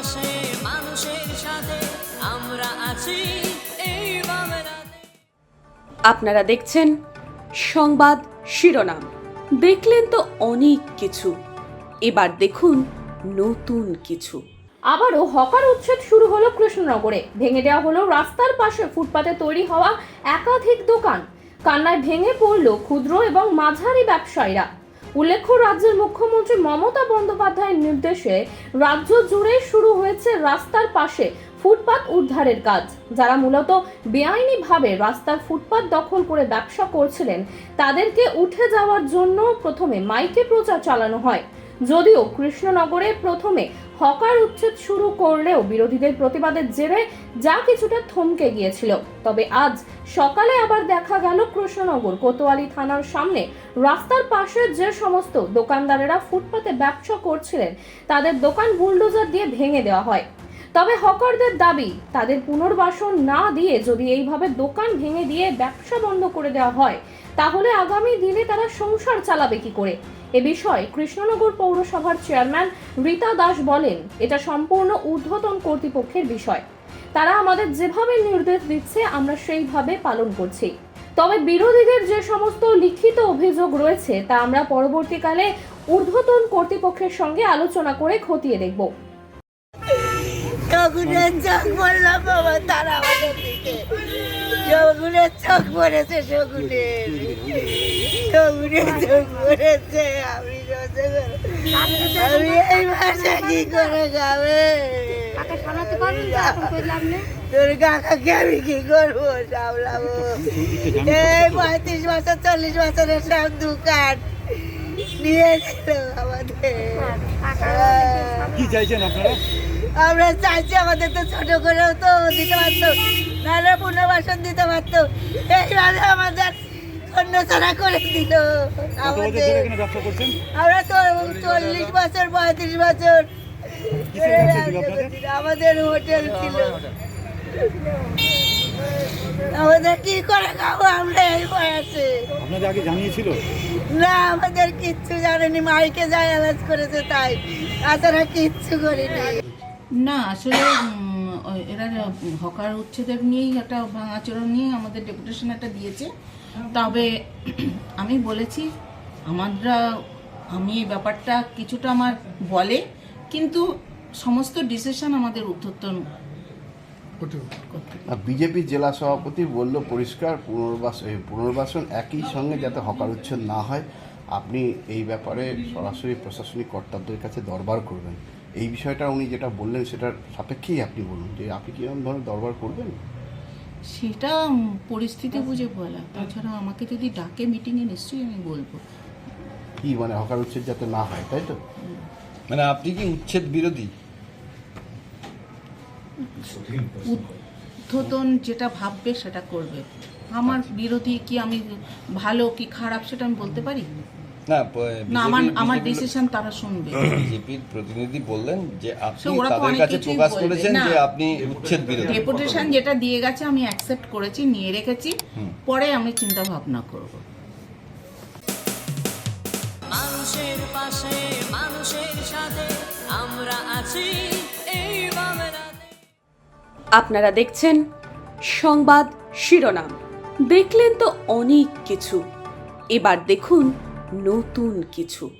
পাশে মানুষের সাথে আমরা আছি। এই আপনারা দেখছেন সংবাদ শিরোনাম। দেখলেন তো অনেক কিছু। এবার দেখুন নতুন কিছু। আবারও হকার উচ্ছেদ শুরু হলো কৃষ্ণনগরে। ভেঙে দেওয়া হলো রাস্তার পাশে ফুটপাতে তৈরি হওয়া একাধিক দোকান। কান্নায় ভেঙে পড়ল ক্ষুদ্র এবং মাঝারি ব্যবসায়ীরা। উল্লেখ্য, রাজ্যের মুখ্যমন্ত্রী মমতা বন্দ্যোপাধ্যায়ের নির্দেশে রাজ্য জুড়ে শুরু হয়েছে রাস্তার পাশে ফুটপাত উদ্ধারের কাজ। যারা মূলত বেআইনিভাবে রাস্তার ফুটপাত দখল করে ব্যবসা করছিলেন, তাদেরকে উঠে যাওয়ার জন্য প্রথমে মাইকে প্রচার চালানো হয়। যদিও কৃষ্ণনগরে প্রথমে হকার উচ্ছেদ শুরু করলেও বিরোধীদের প্রতিবাদের জেরে যা কিছুটা থমকে গিয়েছিল। তবে আজ সকালে আবার দেখা গেল কৃষ্ণনগর কোতোয়ালি থানার সামনে। রাস্তার পাশে যে সমস্ত দোকানদারেরা ফুটপাতে ব্যবসা করছিলেন, তাদের দোকান বুলডোজার দিয়ে ভেঙে দেওয়া হয়। তবে হকারদের দাবি, তাদের পুনর্বাসন না দিয়ে যদি এইভাবে দোকান ভেঙে দিয়ে ব্যবসা বন্ধ করে দেওয়া হয়, তাহলে আগামী দিনে তারা সংসার চালাবে কি করে? এ বিষয়ে কৃষ্ণনগর পৌরসভার চেয়ারম্যান রীতা দাস বলেন, এটা সম্পূর্ণ ঊর্ধ্বতন কর্তৃপক্ষের বিষয়। তারা আমাদের যেভাবে নির্দেশ দিচ্ছে, আমরা সেইভাবে পালন করছি। তবে বিরোধীদের যে সমস্ত লিখিত অভিযোগ রয়েছে, তা আমরা পরবর্তীকালে ঊর্ধ্বতন কর্তৃপক্ষের সঙ্গে আলোচনা করে খতিয়ে দেখব। বললাম বাবা, তারা আমাদের দিকে। শগুনের চোখ পড়েছে শগুনের শগুনের চোখ পড়েছে আমি আমি এই মাসে কি করে যাবে তোর কাকাকে আমি কি করব? সামলাবো। এই পঁয়ত্রিশ বছর চল্লিশ বছরের সব দোকান নিয়েছিল আমাদের। কি চাইছেন আপনারা আমরা চাইছি আমাদের তো ছোট করেও তো দিতে পারতো। নাহলে পুনর্বাসন দিতে পারত। এইভাবে আমাদের অন্যছাড়া করে দিল। আমাদের আমরা তো চল্লিশ বছর পঁয়ত্রিশ বছর? আমাদের হোটেল ছিল। আমাদের কি করে খাব আমরা এই বয়সে? আপনাদের আগে জানিয়েছিল? না আমাদের কিচ্ছু জানেনি। মাইকে যা অ্যালাজ করেছে তাই। তাছাড়া কিচ্ছু করিনি। না আসলে এরা হকার উচ্ছেদের নিয়েই একটা ভাঙাচোরা নিয়ে আমাদের ডেপুটেশন একটা দিয়েছে। তবে আমি বলেছি আমরা আমি এই ব্যাপারটা কিছুটা আমার বলে কিন্তু সমস্ত ডিসিশন আমাদের উত্তরতন বিজেপি জেলা সভাপতি বলল পরিষ্কার পুনর্বাসন পুনর্বাসন একই সঙ্গে যাতে হকার উচ্ছেদ না হয় আপনি এই ব্যাপারে সরাসরি প্রশাসনিক কর্তাদের কাছে দরবার করবেন। এই বিষয়টা উনি যেটা বললেন সেটার সাপেক্ষেই আপনি বলুন যে আপনি কীরকম ধরনের দরবার করবেন? সেটা পরিস্থিতি বুঝে বলা। তাছাড়া আমাকে যদি ডাকে মিটিংয়ে নিশ্চয়ই আমি বলব। কি মানে হকার উচ্ছেদ যাতে না হয় তাই তো? মানে আপনি কি উচ্ছেদ বিরোধী? উদ্ধতন যেটা ভাববে সেটা করবে। আমার বিরোধী কি আমি ভালো কি খারাপ সেটা আমি বলতে পারি? না না আমার আমার ডিসিশন তারা শুনবে। বিজেপির প্রতিনিধি বললেন যে আপনি তাদের কাছে প্রকাশ করেছেন যে আপনি উচ্ছেদ বিরোধী। ডেপুটেশন যেটা দিয়ে গেছে আমি অ্যাকসেপ্ট করেছি নিয়ে রেখেছি। পরে আমি চিন্তা ভাবনা করব। মানুষের পাশে মানুষের সাথে আমরা আছি। এই আপনারা দেখছেন সংবাদ শিরোনাম। দেখলেন তো অনেক কিছু। এবার দেখুন নতুন কিছু।